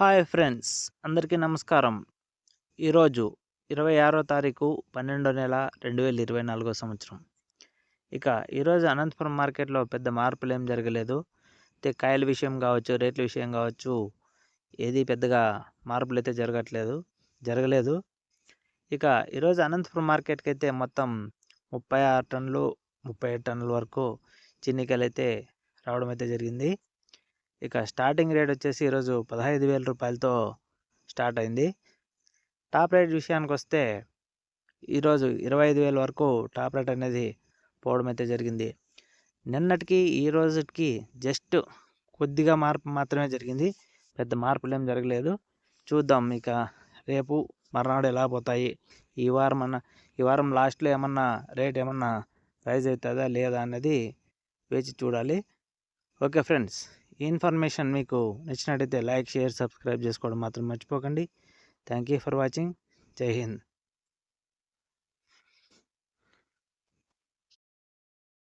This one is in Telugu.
హాయ్ ఫ్రెండ్స్ అందరికీ నమస్కారం. ఈరోజు ఇరవై ఆరో తారీఖు పన్నెండో నెల రెండు వేల ఇరవై నాలుగో సంవత్సరం. ఇక ఈరోజు అనంతపురం మార్కెట్లో పెద్ద మార్పులు ఏం జరగలేదు. అయితే కాయల విషయం కావచ్చు రేట్ల విషయం కావచ్చు ఏది పెద్దగా మార్పులు అయితే జరగట్లేదు జరగలేదు. ఇక ఈరోజు అనంతపురం మార్కెట్కి అయితే మొత్తం ముప్పై ఆరు టన్నులు ముప్పై ఏడు టన్నుల వరకు చిన్నికాయలు అయితే రావడం అయితే జరిగింది. ఇక స్టార్టింగ్ రేట్ వచ్చేసి ఈరోజు పదహైదు వేల రూపాయలతో స్టార్ట్ అయింది. టాప్ రేట్ విషయానికి వస్తే ఈరోజు ఇరవై ఐదు వేల వరకు టాప్ రేట్ అనేది పోవడం అయితే జరిగింది. నిన్నటికి ఈ రోజుకి జస్ట్ కొద్దిగా మార్పు మాత్రమే జరిగింది. పెద్ద మార్పులు ఏం జరగలేదు. చూద్దాం ఇక రేపు మర్నాడు ఎలా పోతాయి. ఈ వారం అన్న ఈ వారం లాస్ట్లో ఏమన్నా రేట్ ఏమన్నా రైజ్ అవుతుందా లేదా అనేది వేచి చూడాలి. Okay friends. ఈ ఇన్ఫర్మేషన్ మీకు నచ్చినట్టయితే లైక్ షేర్ సబ్స్క్రైబ్ చేసుకోవడం మాత్రం మర్చిపోకండి. Thank you for watching. Jai Hind.